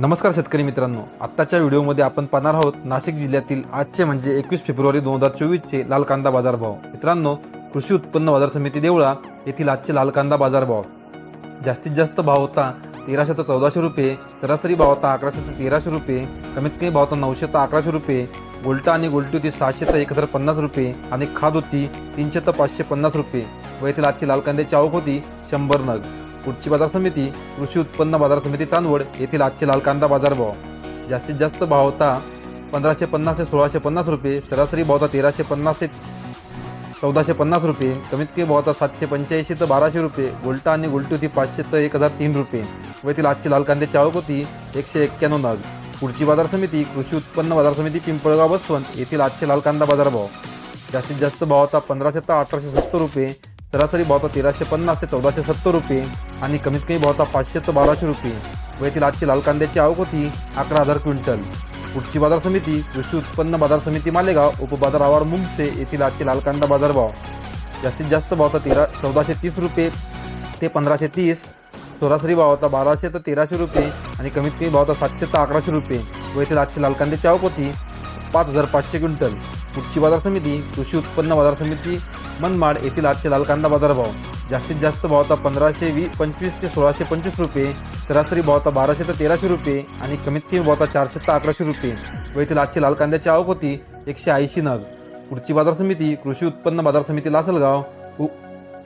नमस्कार शेतकरी मित्रांनो. आत्ताच्या व्हिडिओमध्ये आपण पाहणार आहोत नाशिक जिल्ह्यातील आजचे म्हणजे एकवीस फेब्रुवारी दोन हजार चोवीसचे लाल कांदा बाजारभाव. मित्रांनो कृषी उत्पन्न बाजार समिती देवळा येथील आजचे लाल कांदा बाजारभाव. जास्तीत जास्त भाव होता तेराशे ते चौदाशे रुपये सरासरी भाव होता अकराशे ते तेराशे रुपये कमीत कमी भाव होता नऊशे ते अकराशे रुपये गोल्टा आणि गोल्टी होती सहाशे ते एक हजार पन्नास रुपये आणि खाद होती तीनशे ते पाचशे पन्नास रुपये. व येथील आजची लाल कांद्याची आवक होती शंभर नग. पुढची बाजार समिती कृषी उत्पन्न बाजार समिती चांदवड येथील आजचे लाल कांदा बाजारभाव जास्तीत जास्त भाव होता पंधराशे पन्नास ते सोळाशे पन्नास रुपये सरासरी भाव होता तेराशे पन्नास ते चौदाशे पन्नास रुपये कमीत कमी भाव होता सातशे पंच्याऐंशी ते बाराशे रुपये गोल्टा आणि गुलटी होती पाचशे ते एक हजार तीन रुपये. व येथील आजची लाल कांद्याची आवक होती एकशे एक्क्याण्णव नाग. पुढची बाजार समिती कृषी उत्पन्न बाजार समिती पिंपळगाव बसवंत येथील आजचे लाल कांदा बाजारभाव जास्तीत जास्त भाव होता पंधराशे ते अठराशे सत्तर रुपये सरासरी भाव होता तेराशे पन्नास ते चौदाशे सत्तर रुपये. आणि कमीत कमी भाव होता पाचशे ते बाराशे रुपये. व येथील आजची लाल कांद्याची आवक होती अकरा हजार क्विंटल. पुढची बाजार समिती कृषी उत्पन्न बाजार समिती मालेगाव उपबाजार आवार मुंगसे येथील आजचे लाल कांदा बाजारभाव जास्तीत जास्त भाव होता तेरा चौदाशे तीस रुपये ते पंधराशे तीस. सरासरी भाव होता बाराशे ते तेराशे रुपये आणि कमीत कमी भाव होता सातशे ते अकराशे रुपये. व येथील आजची लाल कांद्याची आवक होती पाच हजार पाचशे क्विंटल. पुढची बाजार समिती कृषी उत्पन्न बाजार समिती मनमाड येथील आजचे लाल कांदा बाजारभाव जास्तीत जास्त भाव होता पंधराशे वी पंचवीस ते सोळाशे पंचवीस रुपये सरासरी भाव होता बाराशे ते तेराशे रुपये आणि कमीत कमी भाव होता चारशे ते अकराशे रुपये. व येथील आजची लाल कांद्याची आवक होती एकशे ऐंशी नग. पुढची बाजार समिती कृषी उत्पन्न बाजार समिती लासलगाव उ-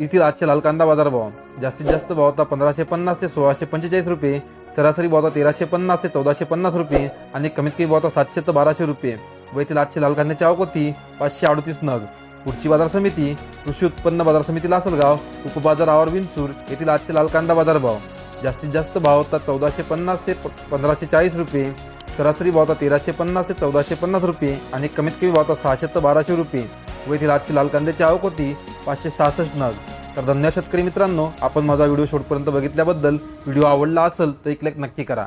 येथील आजचे लाल कांदा बाजार भाव जास्तीत जास्त भाव होता पंधराशे पन्नास ते सोळाशे पंचेचाळीस रुपये सरासरी भाव होता तेराशे पन्नास ते चौदाशे पन्नास रुपये आणि कमीत कमी भाव होता सातशे ते बाराशे रुपये. व येथील आजची लाल कांद्याची आवक होती पाचशे अडतीस नग. पुढची बाजार समिती कृषी उत्पन्न बाजार समिती लासलगाव उपबाजार आवर विंचूर येथील आजचे लाल कांदा बाजार भाव जास्तीत जास्त भाव होता चौदाशे पन्नास ते पंधराशे चाळीस रुपये. सरासरी भाव होता तेराशे पन्नास ते चौदाशे पन्नास रुपये आणि कमीत कमी भाव होता सहाशे ते बाराशे रुपये. व येथील आजची लाल कांद्याची आवक होती पाचशे सहासष्ट नग. तर धन्यवाद शेतकरी मित्रांनो आपण माझा व्हिडिओ शेवटपर्यंत बघितल्याबद्दल. व्हिडिओ आवडला असेल तर एक लाईक नक्की करा.